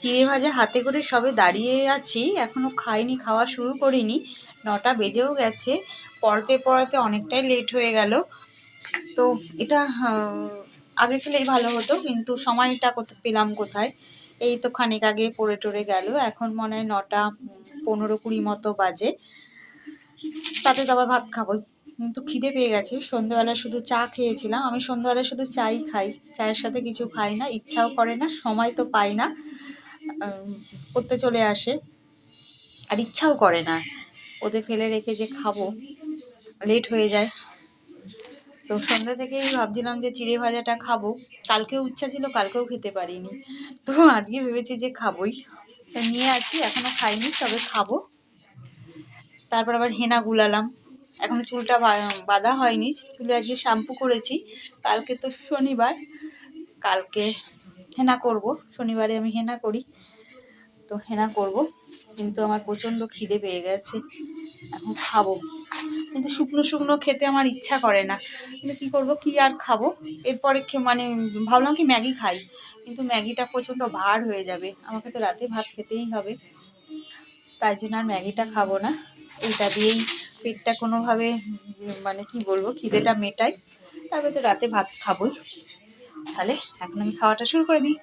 চিড়ে ভাজা হাতে করে সবে দাঁড়িয়ে আছি, এখনও খাইনি, খাওয়া শুরু করিনি। নটা বেজেও গেছে, পড়তে পড়াতে অনেকটাই লেট হয়ে গেল। তো এটা আগে খেলেই ভালো হতো, কিন্তু সময়টা কোথা, পেলাম কোথায়? এই তো খানিক আগে পড়ে টরে গেল, এখন মনে হয় নটা পনেরো কুড়ি মতো বাজে। তাতে তো আবার ভাত খাবোই। কিন্তু খিদে পেয়ে গেছে। সন্ধ্যাবেলা শুধু চা খেয়েছিলাম। আমি সন্ধ্যাবেলা শুধু চাই খাই। চায়ের সাথে কিছু খাই না, ইচ্ছাও করে না, সময় তো পাই না। করতে চলে আসে। আর ইচ্ছাও করে না। ওদের ফেলে রেখে যে খাব। লেট হয়ে যায়। তো সন্ধ্যা থেকেই ভাবছিলাম যে চিড়ে ভাজাটা খাব। কালকেও ইচ্ছা ছিল, কালকেও খেতে পারিনি। তো আজকে ভেবেছি যে খাবোই। নিয়ে আছি এখনও খাইনি, তবে খাব। তারপর আবার হেনা গুলালাম। এখনও চুলটা বাঁধা হয়নি। চুলে আজকে শ্যাম্পু করেছি। কালকে তো শনিবার। কালকে হেনা করব। শনিবারে আমি হেনা করি। তো হেনা করব। কিন্তু আমার প্রচণ্ড খিদে পেয়ে গেছে। এখন খাব। কিন্তু শুকনো শুকনো খেতে আমার ইচ্ছা করে না। কিন্তু কী করব? কী আর খাব? এরপরে মানে ভাবলাম কি ম্যাগি খাই। কিন্তু ম্যাগিটা প্রচণ্ড ভার হয়ে যাবে। আমাকে তো রাতে ভাত খেতেই হবে। তাই জন্য আর ম্যাগিটা খাব না। এইটা দিয়েই পেটটা কোনোভাবে মানে কি বলব, খিদেটা মেটাই তারপরে তো রাতে ভাত খাবোই। তাহলে এখন আমি খাওয়াটা শুরু করে দিই।